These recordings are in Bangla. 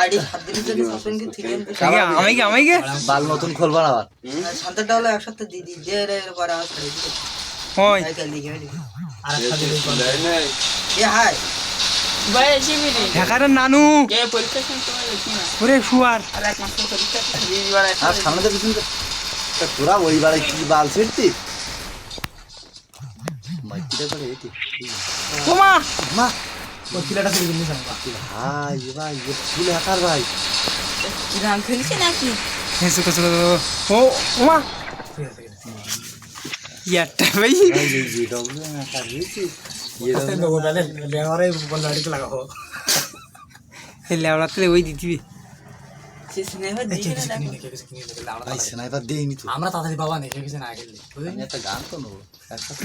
আইডি হাত দিলে যদি সাসপেন্ড থেকে আমি কি আমি কি বাল মতন খুলবা আবার। শান্তটা হলো একসাথে দি দি দে রে পরে আওয়াজ করে সাইকেল দিকে আর একটা দিলে এ হাই। ঢাকার নানু। ওরে শুয়ার। আর সামনে তো পিছন তোরা ওই বারে কি বাল ছিড়তি? মাইকিটা করে এটি। ওমা মা কিলাটা থেকে দিলি ভাই এ ভাই এ ফুল হাকার ভাই। কিরাম খেলছে নাকি? হে সুকো সুকো ও ওমা ইয়ারটা ভাই। হাকার হয়েছে ये আস্তে দেবো তাহলে লেওয়ারে বল গাড়িতে লাগাবো। এই লেওড়াতে ওই দিতিবি সে স্নেফা কে দি কিছু কিনে নে, কে কিছু কিনে নে, আমরা তাড়াতাড়ি- স্নাইপার দেইনি তো। আমরা তাড়াতাড়ি পাবা না কে কিছু না খেললে। একটা গান তো নেব একসাথে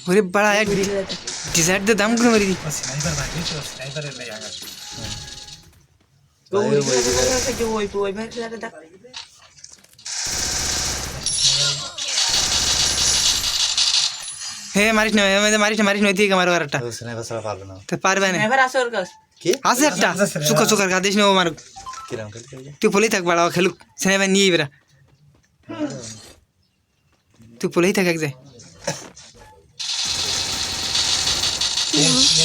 খাই ফেলেছে ওরে বাড়া এক ডিজার্ট দিয়ে দাম করে মারি দি ও স্নাইপার ভাই বুঝছ স্নাইপারের লাই আঘাত ভাই, ওই বই দিলে। থেকে ওই ওই ভাই খেলাটা দেখ হে মারিস না এমনি মারিস না মারিস না ওইদিকে মারো আর একটা ও স্নাইপার ছাড়া পারবে না তো পারবে না এবার আসে ওর কাছ কি আছে একটা চুকা চুকার গা দিস না ও মারুক কিরাম খেলতে হবে? তুই পলেই থাক বাড়া ও খেলুক সিনেমা নিয়ে বেরা তুই পলেই থাক এক যায়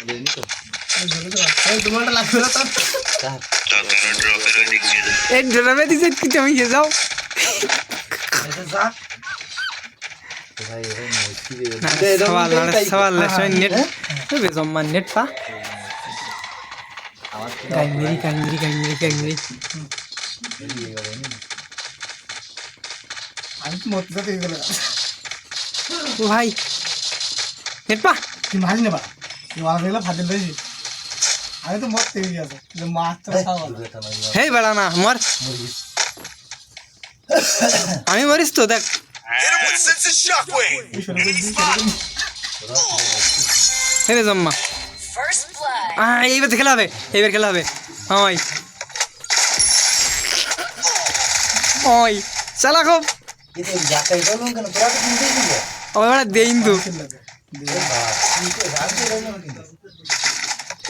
আমাদের নি তো এই তোমারটা লাগবে না তো কার এই ড্রামে দিছে কি তুমি গিয়ে যাও তো ভাই এটা মুশকিল রে না এটা সওয়াল না সওয়াল না সবাই নেট হ্যাঁ? বে জম্মা নেট পা আমার গাই মেরি গাই মেরি গাই মেরি গাই মেরি আমি তো মরতে যেতে গেলে ও ভাই নেট পা তুই মাছ নেবা ফাটিল আমি তো মরতে গেছে কিন্তু তো হেই বেড়া না মর। আমি মরিস তো দেখ। হেরে জম্মা। এইবার তো খেলা হবে এইবার খেলা হবে। ওই। ওই চালা খুব। দেইন তো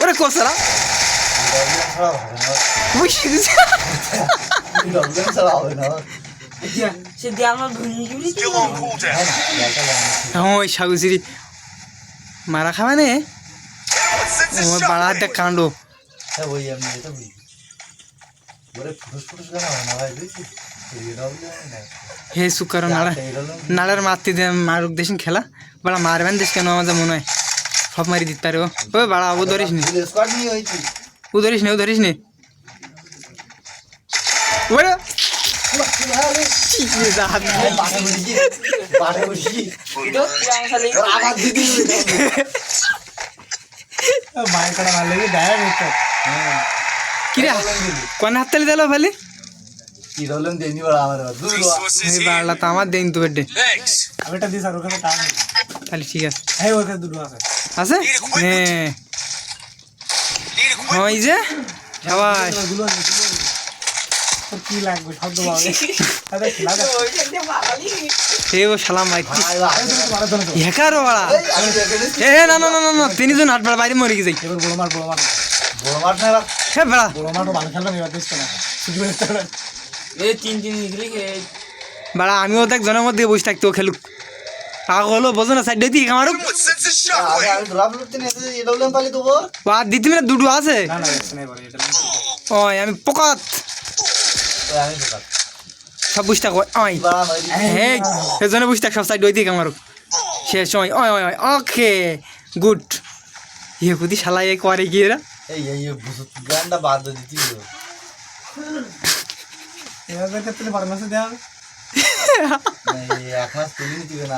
ওরে কোসারা। ঘুরি ওই মারা খাবে নে? ওই বাড়া দেখ কাণ্ড। হ্যাঁ ওই আমি এটা বুঝি। হয় হে সুকার নাড়া নাড়ার মারতে দে মারুক দেখিন খেলা। বাড়া মারবেন দেশ কেন আমাদের মনে হয়। সব মারি দিতে পারে ও। বাড়া ও ধরিস নি। ও ধরিস নি ও ধরিস নি। ওরে! কিরে? কোন হাত তালি দিল ভালি? দূর তো আমার দেন বেডে আমি এটা দিস আর ওখানে টান তাহলে ঠিক আছে হ্যাঁ ওখানে দুটো আছে আছে ওই যে সবাই গুলো আছে, গুলো আছে। তোর কি লাগবে শব্দ পাবে আরে খেলা দেখ এ ও শালা ভাই, ভাই, এই তুমি মারার জন্য তো। হ্যাকার বাড়া এই, আমি দেখে নিচ্ছি। এ না না না না না তিনজন বেড়া বাইরে মরে গেছে এবার বড় মার বড় মার বড় মাঠ না এবার। বেড়া ভালো খেললাম এবার দিস না শুধু দেখতে এই তিন তিন নিগলি আমিও দেখ জনের মধ্যে বসে থাকতে খেলুক। আগ হলো বোঝো না সাইড দিয়ে আমারও আমি আমি ধরা ফেলতে নিয়ে এসে এডব্লিউএম পালি দেবো ও আর দিতে না দুটো আছে ওই আমি পকাত। সব বুঝতে থাক ওই বাড়া নয় দিকে। হে সেজন্য বুঝতে থাক সব সাইড ওই দিকে আমারও শেষ ওই ওই ওই ওকে গুড। ইয়ে কুদি শালা এ করে গিয়ে এই এই এই ভুসুত গানটা বাদ দিয়ে দিতে দেখতে তুলে বারো মাসে দেওয়া হবে না, এক মাস তুলে না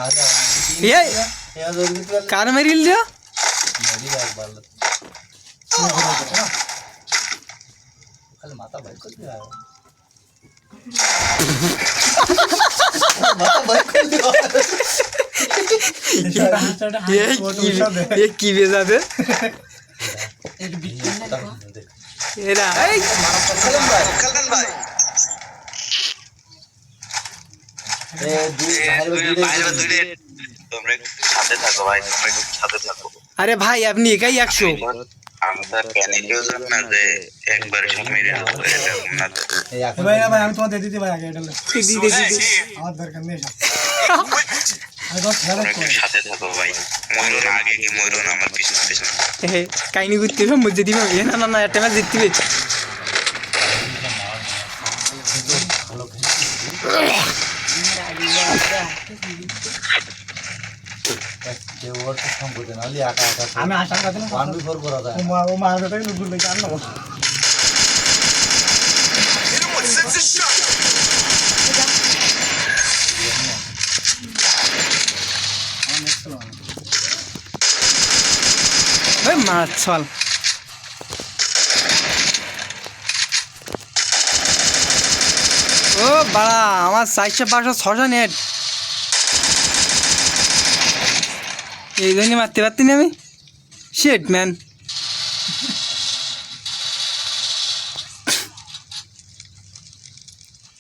কার মেরিল দিও খালি মাথা বাইক করতে হবে মাথা বাইক করতে হবে এ কি দেখো এরা ভাই তোমরা একটু সাথে থাকো আরে ভাই আপনি একাই একশো? আমি তো। আর প্যানিকেও যাব না যে একবার সব। মেরে আমি আসাম কাছে ওয়ান বি ফোর করা যায়। ও মা ও মা কাছে থেকে গুড লেগে আনলো মাছ চল। ও বাড়া আমার চারশো পাঁচশো ছশো নেট। এই জন্য মারতে পারতি না আমি? শেট ম্যান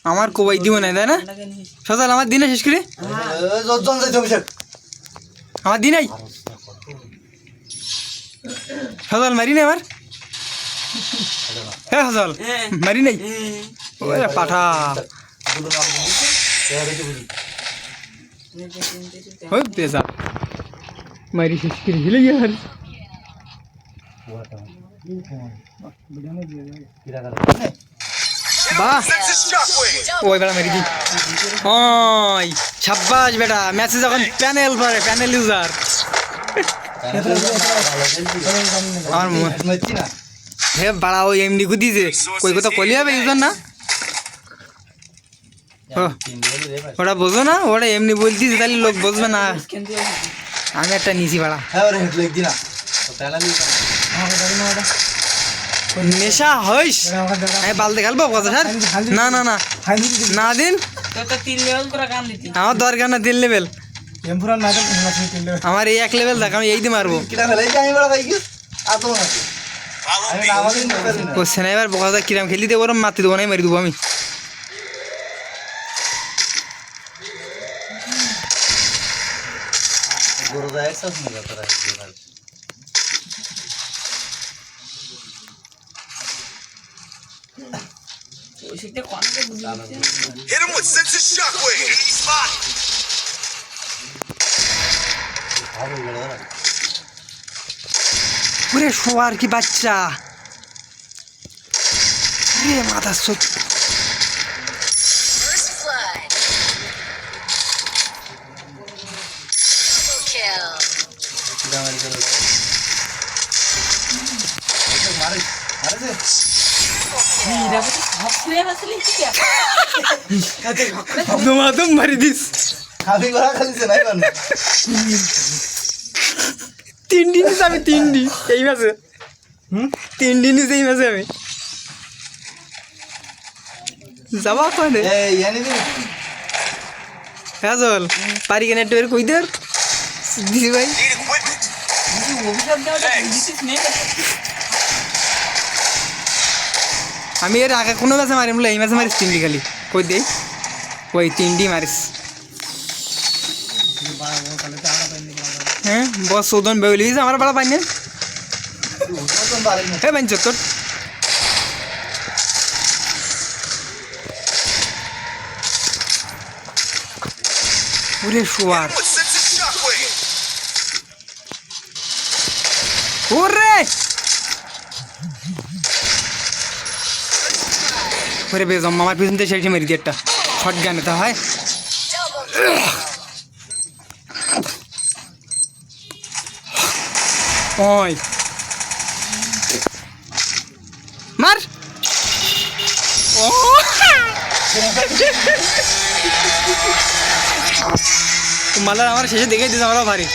আমার কোবাই দিব না, তাই না? সকাল আমার দিনে শেষ করে? আমার দিনাই সকাল মারি না আমার? হ্যাঁ সকাল মারি নাই? পাঠা। ওই পেশা মারি শেষ করে কিরা গেল বাহ। ওই বেড়া মেরি দি ওই, সাব্বাস বেটা ম্যাচে যখন প্যানেল পরে প্যানেল ইউজার আমার হে বাড়া, ওই এমনি গুদিছে ওই কথা কলি হবে ইউজার না? ওটা বোঝো না ওটা এমনি বলতিস তাহলে লোক বুঝবে না। আমি একটা নিছি বাড়া নেশা হইস আমি বালতে খেলব কথা স্যার না না না না দিন আমার দরকার না তিন লেভেল আমার এই এক লেভেল দেখ আমি এই দিয়ে মারবো ও সেনাইবার বকা কিরাম খেলি দিয়ে ওরম মারতে দেবো না মারি দেবো আমি গরু যায় একসাথ নিয়ে যেতে রাখি ওই সেটা কোনটা বুঝি Hit him with sensor shockwave. Enemy spot. ভালো গেল ওরে শোয়ার কি বাচ্চা রে মাথা সত কিরা গেল মারে মারে এরা তো সব প্লেয়ার আসলে কি? শব্দ মাতম মারি দিস। আমি গড়া খালিছে নাই মানে তিন দিন আমি তিন দিন। এই মাসে। তিন দিন এই মাসে আমি। যাবা কনে হ্যাঁ চল। পারি কেন একটু কই দের দিদি ভাই. আমি এর আগে কোনো ম্যাচে মারিম এই ম্যাচে মারিস তিনটি খালি। কই দেই ওই তিনটি মারিস। হ্যাঁ বস চৌদন বেউলি আমার বাড়া পাইনি। ওরকম বাড়ি না হে ওরে শুয়ার ওরে ওরে বেজম, আমার পিছন থেকে সেটি মেরি দিয়ে একটা। শর্ট গান এটা হয়। ওই। মার। ও মালার আমার শেষে দেখে দিতে আমার ভারী।